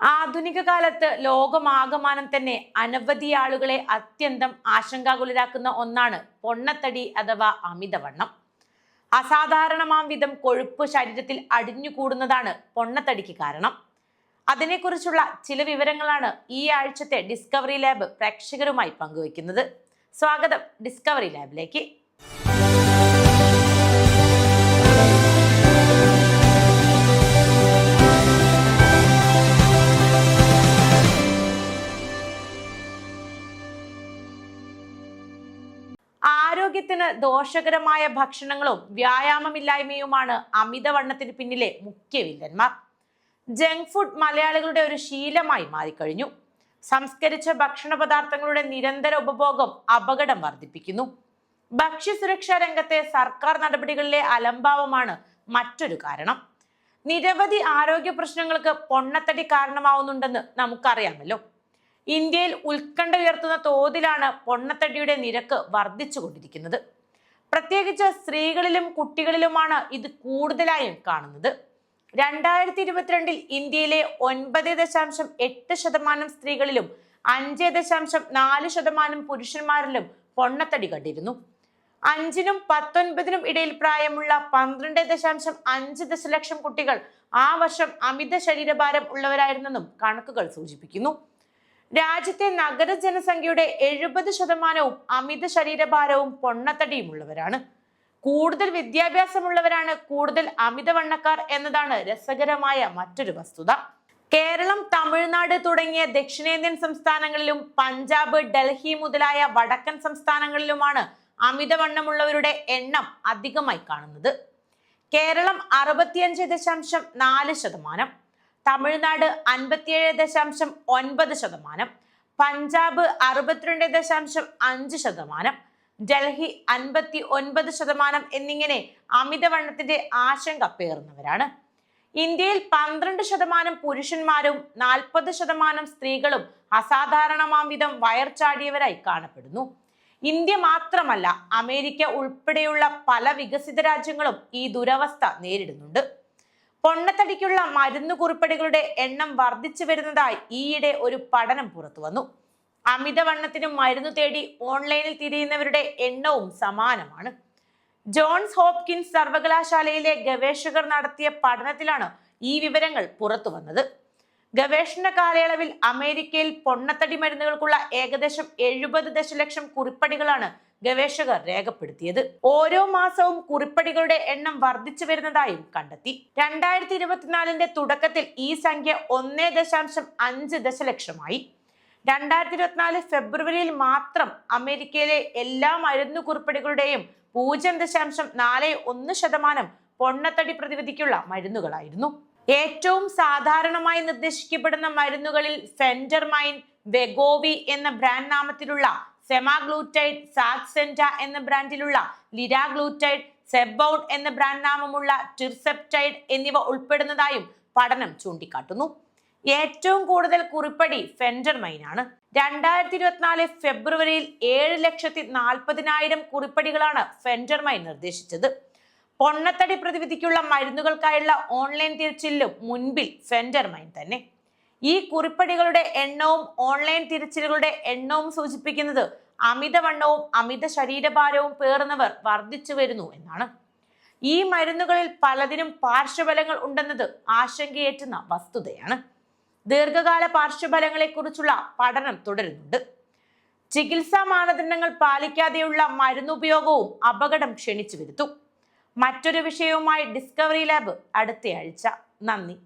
ആധുനിക കാലത്ത് ലോകമാകമാനം തന്നെ അനവധി ആളുകളെ അത്യന്തം ആശങ്കാകുലരാക്കുന്ന ഒന്നാണ് പൊണ്ണത്തടി അഥവാ അമിതവണ്ണം. അസാധാരണമാം വിധം കൊഴുപ്പ് ശരീരത്തിൽ അടിഞ്ഞുകൂടുന്നതാണ് പൊണ്ണത്തടിക്ക് കാരണം. അതിനെക്കുറിച്ചുള്ള ചില വിവരങ്ങളാണ് ഈ ആഴ്ചത്തെ ഡിസ്കവറി ലാബ് പ്രേക്ഷകരുമായി പങ്കുവയ്ക്കുന്നത്. സ്വാഗതം ഡിസ്കവറി ലാബിലേക്ക്. ആരോഗ്യത്തിന് ദോഷകരമായ ഭക്ഷണങ്ങളും വ്യായാമമില്ലായ്മയുമാണ് അമിതവണ്ണത്തിന് പിന്നിലെ മുഖ്യ വില്ലന്മാർ. ജങ്ക് ഫുഡ് മലയാളികളുടെ ഒരു ശീലമായി മാറിക്കഴിഞ്ഞു. സംസ്കരിച്ച ഭക്ഷണ പദാർത്ഥങ്ങളുടെ നിരന്തര ഉപഭോഗം അപകടം വർദ്ധിപ്പിക്കുന്നു. ഭക്ഷ്യസുരക്ഷാ രംഗത്തെ സർക്കാർ നടപടികളിലെ അലംഭാവമാണ് മറ്റൊരു കാരണം. നിരവധി ആരോഗ്യ പ്രശ്നങ്ങൾക്ക് പൊണ്ണത്തടി കാരണമാവുന്നുണ്ടെന്ന് നമുക്കറിയാമല്ലോ. ഇന്ത്യയിൽ ഉത്കണ്ഠ ഉയർത്തുന്ന തോതിലാണ് പൊണ്ണത്തടിയുടെ നിരക്ക് വർദ്ധിച്ചുകൊണ്ടിരിക്കുന്നത്. പ്രത്യേകിച്ച് സ്ത്രീകളിലും കുട്ടികളിലുമാണ് ഇത് കൂടുതലായും കാണുന്നത്. രണ്ടായിരത്തി ഇരുപത്തിരണ്ടിൽ ഇന്ത്യയിലെ ഒൻപത് ദശാംശം എട്ട് ശതമാനം സ്ത്രീകളിലും അഞ്ച് ദശാംശം നാല് ശതമാനം പുരുഷന്മാരിലും പൊണ്ണത്തടി കണ്ടിരുന്നു. അഞ്ചിനും പത്തൊൻപതിനും ഇടയിൽ പ്രായമുള്ള പന്ത്രണ്ട് ദശാംശം അഞ്ച് ദശലക്ഷം കുട്ടികൾ ആ വർഷം അമിത ശരീരഭാരം ഉള്ളവരായിരുന്നെന്നും കണക്കുകൾ സൂചിപ്പിക്കുന്നു. രാജ്യത്തെ നഗര ജനസംഖ്യയുടെ എഴുപത് ശതമാനവും അമിത ശരീരഭാരവും പൊണ്ണത്തടിയും ഉള്ളവരാണ് കൂടുതൽ വിദ്യാഭ്യാസമുള്ളവരാണ് കൂടുതൽ അമിതവണ്ണക്കാർ എന്നതാണ് രസകരമായ മറ്റൊരു വസ്തുത. കേരളം തമിഴ്നാട് തുടങ്ങിയ ദക്ഷിണേന്ത്യൻ സംസ്ഥാനങ്ങളിലും പഞ്ചാബ് ഡൽഹി മുതലായ വടക്കൻ സംസ്ഥാനങ്ങളിലുമാണ് അമിതവണ്ണമുള്ളവരുടെ എണ്ണം അധികമായി കാണുന്നത്. കേരളം അറുപത്തിയഞ്ച് ദശാംശം നാല് ശതമാനം. തമിഴ്നാട് അൻപത്തിയേഴ് ദശാംശം ഒൻപത് ശതമാനം പഞ്ചാബ് അറുപത്തിരണ്ട് ദശാംശം അഞ്ച് ശതമാനം ഡൽഹി അൻപത്തി ഒൻപത് ശതമാനം എന്നിങ്ങനെ അമിതവണ്ണത്തിന്റെ ആശങ്ക പേർന്നവരാണ് ഇന്ത്യയിൽ പന്ത്രണ്ട് ശതമാനം പുരുഷന്മാരും നാൽപ്പത് ശതമാനം സ്ത്രീകളും അസാധാരണമാം വിധം വയർച്ചാടിയവരായി കാണപ്പെടുന്നു. ഇന്ത്യ മാത്രമല്ല അമേരിക്ക ഉൾപ്പെടെയുള്ള പല വികസിത രാജ്യങ്ങളും ഈ ദുരവസ്ഥ നേരിടുന്നുണ്ട്. പൊണ്ണത്തടിക്കുള്ള മരുന്ന് കുറിപ്പടികളുടെ എണ്ണം വർദ്ധിച്ചു വരുന്നതായി ഈയിടെ ഒരു പഠനം പുറത്തു വന്നു. അമിതവണ്ണത്തിന് മരുന്ന് തേടി ഓൺലൈനിൽ തിരിയുന്നവരുടെ എണ്ണവും സമാനമാണ്. ജോൺസ് ഹോപ്കിൻസ് സർവകലാശാലയിലെ ഗവേഷകർ നടത്തിയ പഠനത്തിലാണ് ഈ വിവരങ്ങൾ പുറത്തു വന്നത്. ഗവേഷണ കാലയളവിൽ അമേരിക്കയിൽ പൊണ്ണത്തടി മരുന്നുകൾക്കുള്ള ഏകദേശം എഴുപത് ദശലക്ഷം കുറിപ്പടികളാണ് ഗവേഷകർ രേഖപ്പെടുത്തിയത്. ഓരോ മാസവും കുറിപ്പടികളുടെ എണ്ണം വർദ്ധിച്ചു വരുന്നതായും കണ്ടെത്തി. രണ്ടായിരത്തി ഇരുപത്തിനാലിന്റെ തുടക്കത്തിൽ ഈ സംഖ്യ ഒന്നേ ദശാംശം അഞ്ച് ദശലക്ഷമായി. രണ്ടായിരത്തി ഇരുപത്തിനാല് ഫെബ്രുവരിയിൽ മാത്രം അമേരിക്കയിലെ എല്ലാ മരുന്ന് കുറിപ്പടികളുടെയും പൂജ്യം ദശാംശം നാല് ഒന്ന് ശതമാനം പൊണ്ണത്തടി പ്രതിവിധിക്കുള്ള മരുന്നുകളായിരുന്നു. ഏറ്റവും സാധാരണമായി നിർദ്ദേശിക്കപ്പെടുന്ന മരുന്നുകളിൽ ഫെൻഡർമൈൻ വെഗോവി എന്ന ബ്രാൻഡ് നാമത്തിലുള്ള സെമാഗ്ലൂറ്റൈഡ് സാക്സെന്റ എന്ന ബ്രാൻഡിലുള്ള ലിരാഗ്ലൂറ്റൈഡ് സെബൌൺ എന്ന ബ്രാൻഡ് നാമമുള്ള ടിർസെപ്റ്റൈഡ് എന്നിവ ഉൾപ്പെടുന്നതായും പഠനം ചൂണ്ടിക്കാട്ടുന്നു. ഏറ്റവും കൂടുതൽ കുറിപ്പടി ഫെൻഡർമൈൻ ആണ്. രണ്ടായിരത്തി ഇരുപത്തിനാല് ഫെബ്രുവരിയിൽ ഏഴ് ലക്ഷത്തി നാൽപ്പതിനായിരം കുറിപ്പടികളാണ് ഫെൻഡർമൈൻ നിർദ്ദേശിച്ചത്. പൊണ്ണത്തടി പ്രതിവിധിക്കുള്ള മരുന്നുകൾക്കായുള്ള ഓൺലൈൻ തിരച്ചിലും മുൻപിൽ ഫെൻഡർമൈൻ തന്നെ. ഈ കുറിപ്പടികളുടെ എണ്ണവും ഓൺലൈൻ തിരച്ചിലുകളുടെ എണ്ണവും സൂചിപ്പിക്കുന്നത് അമിതവണ്ണവും അമിത ശരീരഭാരവും പേറുന്നവർ വർദ്ധിച്ചു വരുന്നു എന്നാണ്. ഈ മരുന്നുകളിൽ പലതിനും പാർശ്വഫലങ്ങൾ ഉണ്ടെന്നത് ആശങ്കയേറ്റുന്ന വസ്തുതയാണ്. ദീർഘകാല പാർശ്വഫലങ്ങളെക്കുറിച്ചുള്ള പഠനം തുടരുന്നുണ്ട്. ചികിത്സാ മാനദണ്ഡങ്ങൾ പാലിക്കാതെയുള്ള മരുന്നുപയോഗവും അപകടം ക്ഷണിച്ചു വരുത്തും. മറ്റൊരു വിഷയവുമായി ഡിസ്കവറി ലാബ് അടുത്തയാഴ്ച. നന്ദി.